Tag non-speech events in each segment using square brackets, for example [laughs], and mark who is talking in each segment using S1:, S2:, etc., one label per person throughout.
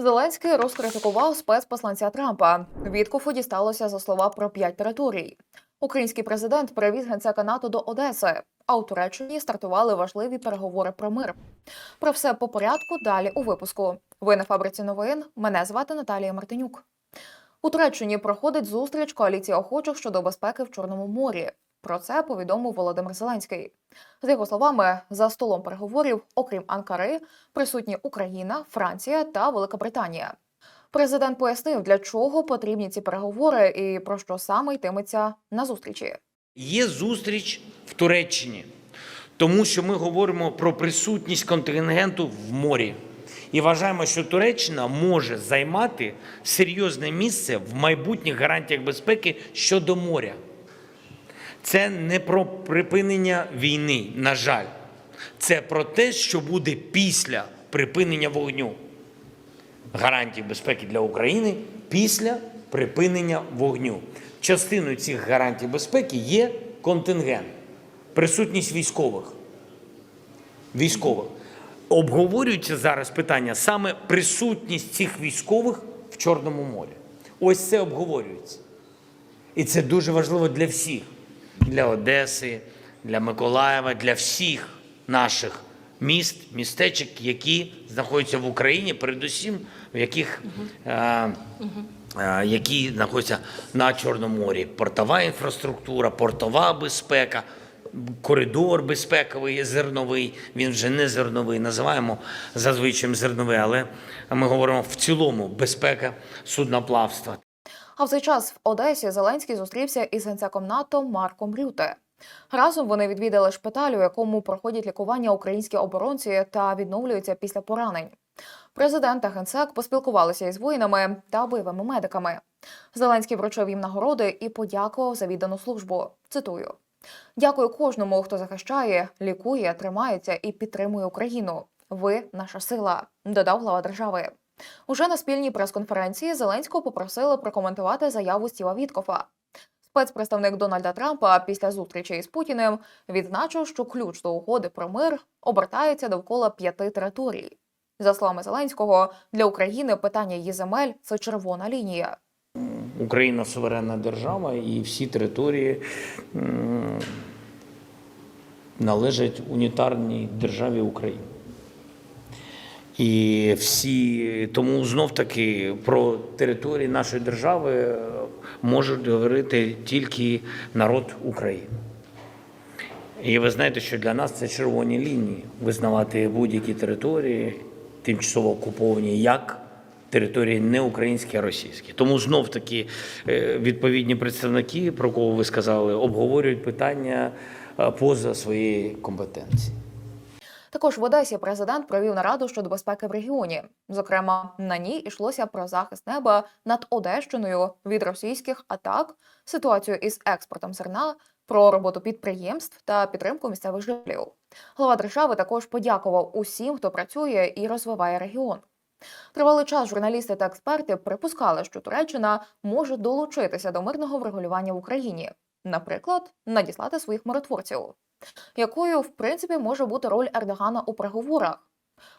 S1: Зеленський розкритикував спецпосланця Трампа. Відкуфу дісталося за слова про п'ять територій. Український президент привіз генсека НАТО до Одеси, а у Туреччині стартували важливі переговори про мир. Про все по порядку далі у випуску. Ви на фабриці новин. Мене звати Наталія Мартинюк. У Туреччині проходить зустріч коаліції охочих щодо безпеки в Чорному морі. Про це повідомив Володимир Зеленський. За його словами, за столом переговорів, окрім Анкари, присутні Україна, Франція та Велика Британія. Президент пояснив, для чого потрібні ці переговори і про що саме йтиметься на зустрічі.
S2: Є зустріч в Туреччині, тому що ми говоримо про присутність контингенту в морі. І вважаємо, що Туреччина може займати серйозне місце в майбутніх гарантіях безпеки щодо моря. Це не про припинення війни, на жаль. Це про те, що буде після припинення вогню. Гарантій безпеки для України після припинення вогню. Частиною цих гарантій безпеки є контингент, присутність військових. Військових. Обговорюється зараз питання саме присутність цих військових в Чорному морі. Ось це обговорюється. І це дуже важливо для всіх: для Одеси, для Миколаєва, для всіх наших міст, містечок, які знаходяться в Україні, передусім, в яких е, е, які знаходяться на Чорному морі. Портова інфраструктура, портова безпека, коридор безпековий, зерновий. Він вже не зерновий, називаємо зазвичай зерновий, але ми говоримо в цілому безпека судноплавства.
S1: А в цей час в Одесі Зеленський зустрівся із генсеком НАТО Марком Рюте. Разом вони відвідали шпиталь, у якому проходять лікування українські оборонці та відновлюються після поранень. Президент та генсек поспілкувалися із воїнами та бойовими медиками. Зеленський вручив їм нагороди і подякував за віддану службу. Цитую: Дякую кожному, хто захищає, лікує, тримається і підтримує Україну. Ви наша сила, додав глава держави. Уже на спільній прес-конференції Зеленського попросили прокоментувати заяву Стіва Віткофа. Спецпредставник Дональда Трампа після зустрічі із Путіним відзначив, що ключ до угоди про мир обертається довкола п'яти територій. За словами Зеленського, для України питання її земель це червона лінія.
S2: Україна суверенна держава, і всі території належать унітарній державі України. І всі тому знов таки про території нашої держави е, можуть говорити тільки народ України. І ви знаєте, що для нас це червоні лінії визнавати будь-які території, тимчасово окуповані як території не українські, а російські. Тому знов таки е, відповідні представники, про кого ви сказали, обговорюють питання е, поза своєї компетенції.
S1: Також в Одесі президент провів нараду щодо безпеки в регіоні. Зокрема, на ній йшлося про захист неба над Одещиною від російських атак, ситуацію із експортом зерна, про роботу підприємств та підтримку місцевих жителів. Глава держави також подякував усім, хто працює і розвиває регіон. Тривалий час журналісти та експерти припускали, що Туреччина може долучитися до мирного врегулювання в Україні, наприклад, надіслати своїх миротворців. Якою, в принципі, може бути роль Ердогана у переговорах?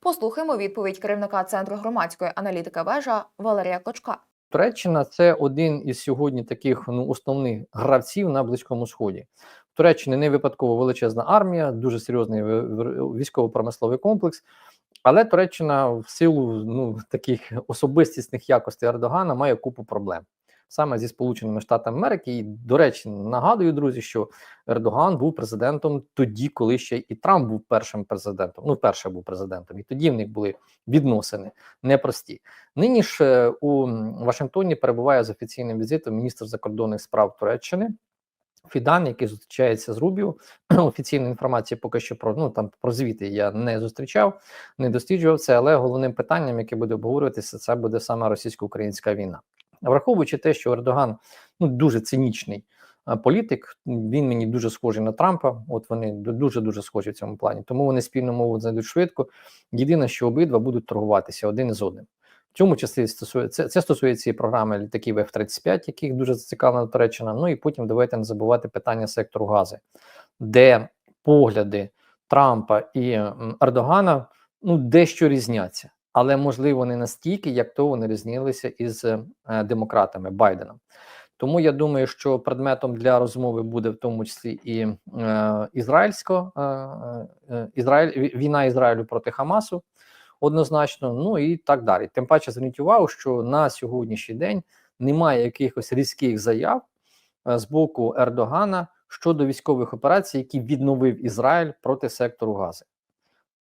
S1: Послухаємо відповідь керівника Центру громадської аналітики вежа Валерія Клочка.
S3: Туреччина це один із сьогодні таких ну основних гравців на близькому сході. В Туреччині не випадково величезна армія, дуже серйозний ви- ви- військово-промисловий комплекс. Але Туреччина в силу ну таких особистісних якостей Ердогана має купу проблем саме зі Сполученими Штатами Америки. І, до речі, нагадую, друзі, що Ердоган був президентом тоді, коли ще і Трамп був першим президентом. Ну, перше був президентом, і тоді в них були відносини непрості. Нині ж е, у Вашингтоні перебуває з офіційним візитом міністр закордонних справ Туреччини. Фідан, який зустрічається з Рубіо, [clears throat] офіційної інформації поки що про ну там про звіти я не зустрічав, не досліджував це, але головним питанням, яке буде обговорюватися, це буде саме російсько-українська війна. Враховуючи те, що Ердоган ну дуже цинічний політик, він мені дуже схожий на Трампа. От вони дуже дуже схожі в цьому плані. Тому вони спільну мову знайдуть швидко. Єдине, що обидва будуть торгуватися один із одним. В цьому числі стосується це стосується і програми літаків F-35, яких дуже зацікавлена Туреччина. Ну і потім давайте не забувати питання сектору гази, де погляди Трампа і Ердогана ну дещо різняться. Але можливо не настільки, як то вони різнилися із е, демократами Байденом. Тому я думаю, що предметом для розмови буде в тому числі і е, ізраїльсько е, е, Ізраїль війна Ізраїлю проти Хамасу, однозначно. Ну і так далі. Тим паче зверніть увагу, що на сьогоднішній день немає якихось різких заяв е, з боку Ердогана щодо військових операцій, які відновив Ізраїль проти сектору Гази.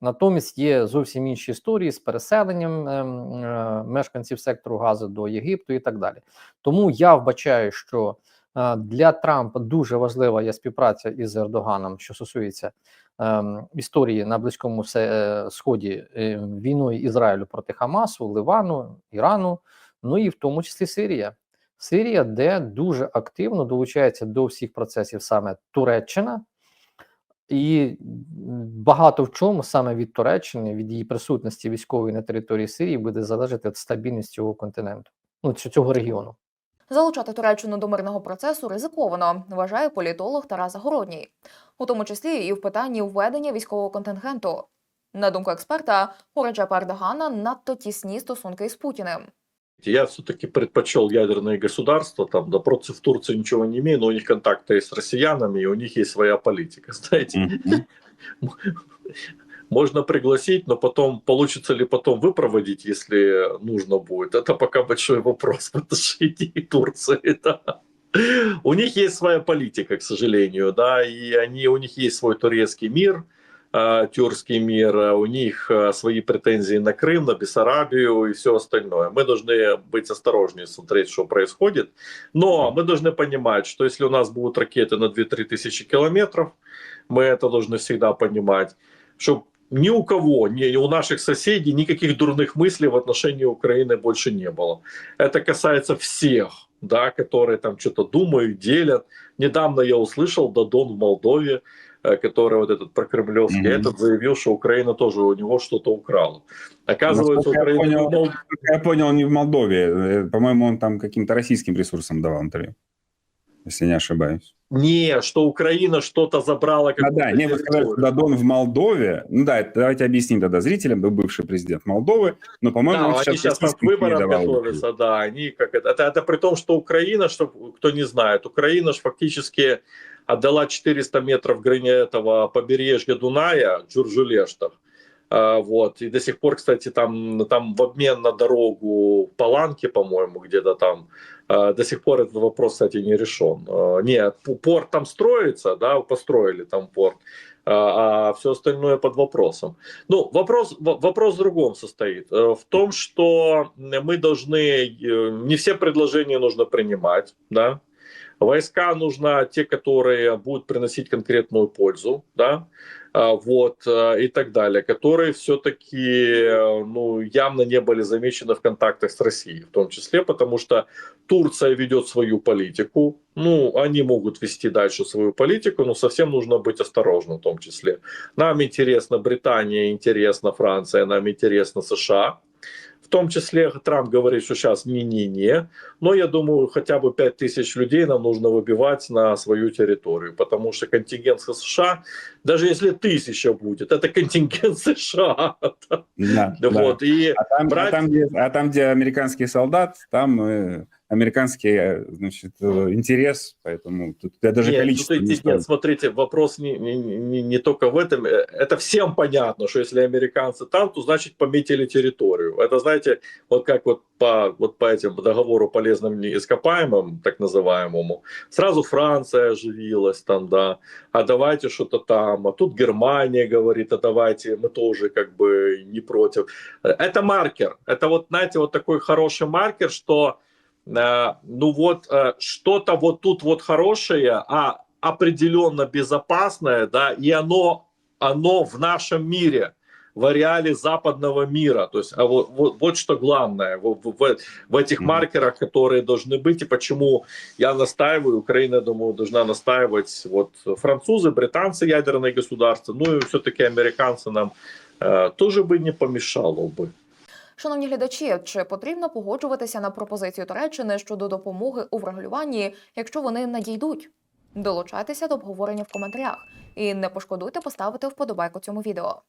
S3: Натомість є зовсім інші історії з переселенням ем, е, мешканців сектору Гази до Єгипту і так далі. Тому я вбачаю, що е, для Трампа дуже важлива є співпраця із Ердоганом, що стосується ем, історії на Близькому Се- е, Сході е, війною Ізраїлю проти Хамасу, Ливану, Ірану, ну і в тому числі Сирія. Сирія, де дуже активно долучається до всіх процесів саме Туреччина, і багато в чому саме від Туреччини, від її присутності військової на території Сирії буде залежати від стабільності цього континенту, ну цього регіону.
S1: Залучати Туреччину до мирного процесу ризиковано, вважає політолог Тарас Загородній, у тому числі і в питанні введення військового контингенту. На думку експерта, у Реджепа Ердогана надто тісні стосунки із Путіним.
S4: Я все-таки предпочел ядерные государства, там, да, против Турции ничего не имею, но у них контакты есть с россиянами, и у них есть своя политика, [laughs] знаете. Можно пригласить, но потом, получится ли потом выпроводить, если нужно будет, это пока большой вопрос в отношении [laughs] Турции, [laughs] да. У них есть своя политика, к сожалению, да, и они, у них есть свой турецкий мир, тюркский мир, э, у них э, свои претензии на Крым, на Бессарабию и все остальное. Мы должны быть осторожнее, смотреть, что происходит. Но мы должны понимать, что если у нас будут ракеты на 2-3 тысячи километров, мы это должны всегда понимать, что ни у кого, ни у наших соседей никаких дурных мыслей в отношении Украины больше не было. Это касается всех, да, которые там что-то думают, делят. Недавно я услышал Дадон в Молдове, который вот этот прокремлевский,
S5: Мгм.
S4: этот заявил, что Украина тоже у него что-то украла. Оказывается,
S5: Насколько я
S4: Украина
S5: понял,
S4: не Мол-
S5: Я понял, не в Молдове. Э, По-моему, он там каким-то российским ресурсам давал интервью, если не ошибаюсь.
S4: Не, что Украина что-то забрала.
S5: А, да, не, вы сказали, что. Дадон в Молдове. Ну да, давайте объясним тогда зрителям, был бывший президент Молдовы, но, по-моему,
S4: Да,
S5: он сейчас,
S4: сейчас к выборам
S5: давал
S4: готовятся, да, они как это, это, это при том, что Украина, что кто не знает, Украина ж фактически отдала 400 метров грани этого побережья Дуная, Джуржулештах, А, вот, и до сих пор, кстати, там, там в обмен на дорогу в Паланке, по-моему, где-то там, а, до сих пор этот вопрос, кстати, не решен. А, Нет, порт там строится, да, построили там порт, а, все остальное под вопросом. Ну, вопрос, вопрос в другом состоит. Э, В том, что мы должны, э, не все предложения нужно принимать, да. Войска нужно те, которые будут приносить конкретную пользу, да, а, вот, э, и так далее, которые все-таки, э, ну, явно не были замечены в контактах с Россией, в том числе, потому что Турция ведет свою политику, ну, они могут вести дальше свою политику, но совсем нужно быть осторожным в том числе. Нам интересна Британия, интересна Франция, нам интересно США. Том числе Трамп говорит, что сейчас не-не-не. Но я думаю, хотя бы 5 тысяч людей нам нужно выбивать на свою территорию. Потому что контингент США, даже если тысяча будет, это контингент [laughs] США.
S5: Да, да.
S4: Вот. И
S5: А там, а,
S4: брать-
S5: там, где, а там, где американский солдат, там э, американский э, значит, э, интерес, поэтому тут я даже
S4: Нет,
S5: количество
S4: тут
S5: не стоит.
S4: нет, смотрите, вопрос не, не, не, не только в этом. Э, Это всем понятно, что если американцы там, то значит пометили территорию. Это, знаете, вот как вот по, вот по этим договору полезным ископаемым, так называемому, сразу Франция оживилась там, да, а давайте что-то там, а тут Германия говорит, а давайте мы тоже как бы не против. Это маркер, это вот, знаете, вот такой хороший маркер, что ну вот э, что-то вот тут вот хорошее, а определенно безопасное, да, и оно, оно в нашем мире, в ареале западного мира. То есть а вот, вот, вот что главное в, в, в- этих
S5: Мгм.
S4: маркерах, которые должны быть, и почему я настаиваю, Украина, думаю, должна настаивать, вот французы, британцы, ядерные государства, ну и все-таки американцы нам э, тоже бы не помешало бы.
S1: Шановні глядачі, чи потрібно погоджуватися на пропозицію Туреччини щодо допомоги у врегулюванні, якщо вони надійдуть? Долучайтеся до обговорення в коментарях і не пошкодуйте поставити вподобайку цьому відео.